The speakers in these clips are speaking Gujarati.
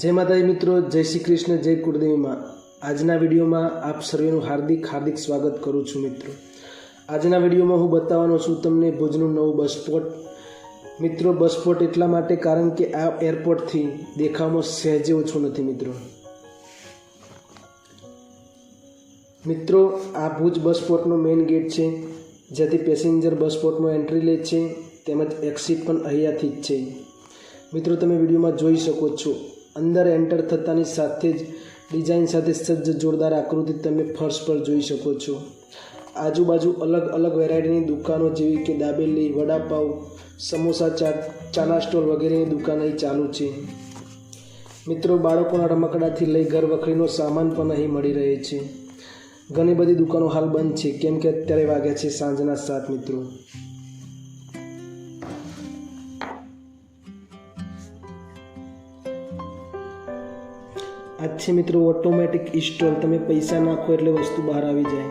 જય માતાજી મિત્રો, જય શ્રી કૃષ્ણ, જય કુળદેવીમાં આજના વિડીયોમાં આપ સર્વેનું હાર્દિક હાર્દિક સ્વાગત કરું છું મિત્રો. આજના વિડીયોમાં હું બતાવવાનો છું તમને ભુજનું નવું બસ મિત્રો, બસ એટલા માટે કારણ કે આ એરપોર્ટથી દેખાવમાં સહેજે ઓછું નથી મિત્રો. મિત્રો, આ ભુજ બસ મેઇન ગેટ છે, જ્યાંથી પેસેન્જર બસ એન્ટ્રી લે છે, તેમજ એક્સિટ પણ અહીંયાથી જ છે. મિત્રો, તમે વિડીયોમાં જોઈ શકો છો. અંદર એન્ટર થતાની સાથે જ ડિઝાઇન સાથે સજ્જ જોરદાર આકૃતિ તમે ફર્શ પર જોઈ શકો છો. આજુબાજુ અલગ અલગ વેરાયટીની દુકાનો જેવી કે દાબેલી વડાપાઉ સમોસા ચાટ, ચાના સ્ટોલ વગેરેની દુકાન અહીં ચાલુ છે. મિત્રો, બાળકોના રમકડાથી લઈ ઘર વખરીનો સામાન પણ અહીં મળી રહે છે. ઘણી બધી દુકાનો હાલ બંધ છે. કેમ કે અત્યારે વાગ્યા છે સાંજના સાત મિત્રો. આ મિત્રો ઓટોમેટિક ઇન્સ્ટોલ તમે પૈસા નાખો એટલે વસ્તુ બહાર આવી જાય.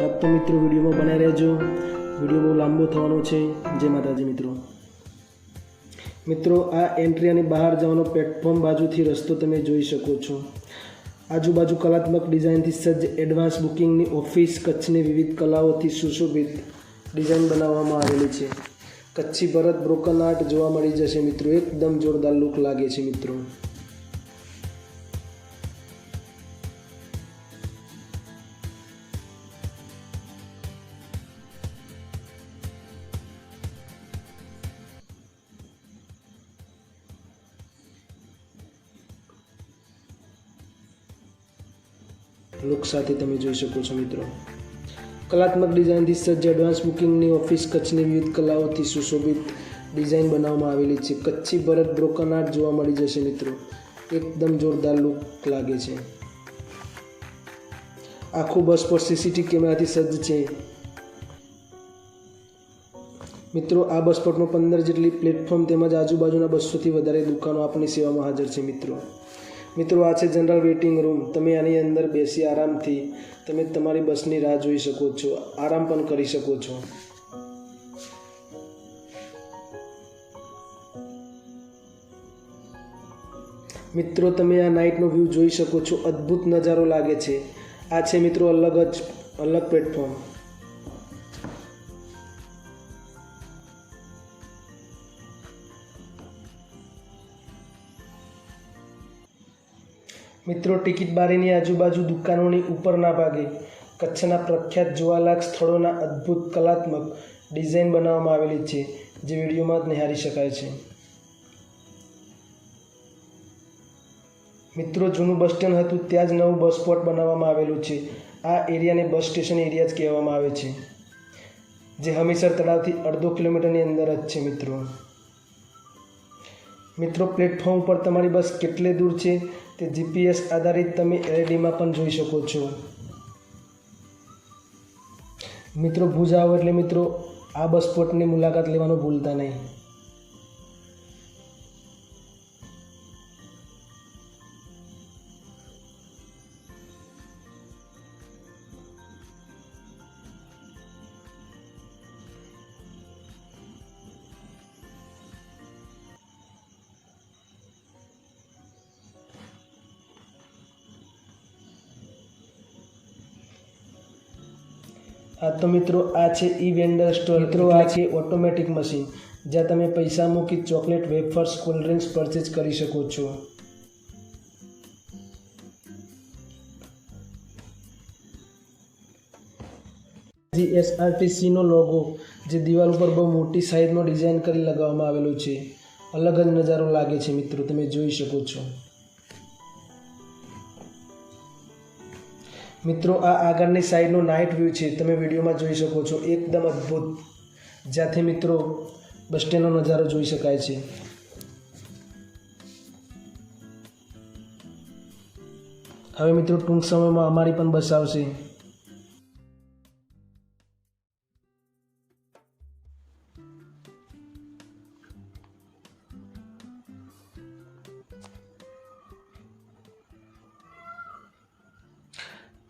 હા તો મિત્રો વિડીયોમાં બને રહેજો. વીડિયો બહુ લાંબો થવાનો છે. જય માતાજી મિત્રો. મિત્રો, આ એન્ટ્રી અને બહાર જવાનો પ્લેટફોર્મ બાજુથી રસ્તો તમે જોઈ શકો છો. આજુબાજુ કલાત્મક ડિઝાઇનથી સજ્જ એડવાન્સ બુકિંગની ઓફિસ કચ્છની વિવિધ કલાઓથી સુશોભિત ડિઝાઇન બનાવવામાં આવેલી છે. કચ્છી ભરત બ્રોકન આર્ટ જોવા મળી જશે મિત્રો. એકદમ જોરદાર લુક લાગે છે મિત્રો. લુક સાથે તમે જોઈ શકો છો મિત્રો. કલાત્મક ડિઝાઇનથી સજ્જ એડવાન્સ બુકિંગની ઓફિસ કચ્છની વિવિધ કલાઓથી સુશોભિત ડિઝાઇન બનાવવામાં આવેલી છે. કચ્છી ભરત બ્રોકન આર્ટ જોવા મળી જશે મિત્રો. એકદમ જોરદાર લુક લાગે છે. આખું બસ પર સીસીટીવી કેમેરાથી સજ્જ છે. મિત્રો, આ બસ પરનો પંદર જેટલી પ્લેટફોર્મ તેમજ આજુબાજુના બસોથી વધારે દુકાનો આપણી સેવામાં હાજર છે મિત્રો. મિત્રો, આ છે જનરલ વેઇટિંગ રૂમ તમે આની અંદર બેસી આરામથી તમે તમારી બસની રાહ જોઈ શકો છો, આરામ પણ કરી શકો છો. મિત્રો, તમે આ નાઇટનો વ્યૂ જોઈ શકો છો. અદ્ભુત નજારો લાગે છે. આ છે મિત્રો, અલગ જ અલગ પ્લેટફોર્મ મિત્રો, ટિકિટ બારીની આજુબાજુ દુકાનોની ઉપરના ભાગે કચ્છના પ્રખ્યાત જોવાલાયક સ્થળોના અદ્ભુત કલાત્મક ડિઝાઇન બનાવવામાં આવેલી છે, જે વિડીયોમાં જ નિહાળી શકાય છે. મિત્રો, જૂનું બસ સ્ટેન્ડ હતું, ત્યાં જ નવું બસ સ્પોટ બનાવવામાં આવેલું છે. આ એરિયાને બસ સ્ટેશન એરિયા જ કહેવામાં આવે છે, જે હમીસર તળાવથી અડધો કિલોમીટરની અંદર જ છે, મિત્રો. મિત્રો, પ્લેટફોર્મ પર તમારી બસ કેટલે દૂર છે? તે જીપીએસ આધારિત તમે એલઈડીમાં પણ જોઈ શકો છો. મિત્રો ભુજ આવો એટલે મિત્રો આ બસ સ્પોટની મુલાકાત લેવાનું ભૂલતા નહીં. હા તો મિત્રો આ છે ઈ વેન્ડર સ્ટોર મિત્રો આ છે ઓટોમેટિક મશીન જ્યાં તમે પૈસા મૂકી chocolate wafers cold drinks purchase કરી શકો છો. જીએસઆરટીસીનો લોગો જે દિવાલ ઉપર બહુ મોટી સાઇઝનો ડિઝાઇન કરી લગાવવામાં આવેલું છે. અલગ જ નજારો લાગે છે મિત્રો તમે જોઈ શકો છો. મિત્રો, આ આગળની સાઈડનો નાઇટ વ્યૂ છે. તમે વિડીયોમાં જોઈ શકો છો. એકદમ અદ્ભુત. જ્યાંથી મિત્રો બસ સ્ટેન્ડનો નજારો જોઈ શકાય છે. હવે મિત્રો, ટૂંક સમયમાં અમારી પણ બસ આવશે.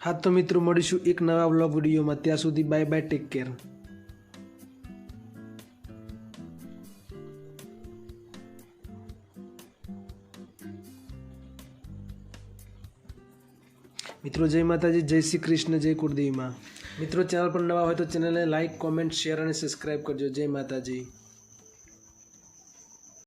હા તો મિત્રો મળીશું એક નવા બ્લોગ વિડીયોમાં. ત્યાં સુધી બાય બાય ટેક કેર મિત્રો જય માતાજી, જય શ્રી કૃષ્ણ, જય કુળદેવીમાં. મિત્રો ચેનલ પર નવા હોય તો ચેનલને લાઇક કોમેન્ટ શેર અને સબસ્ક્રાઈબ કરજો. જય માતાજી.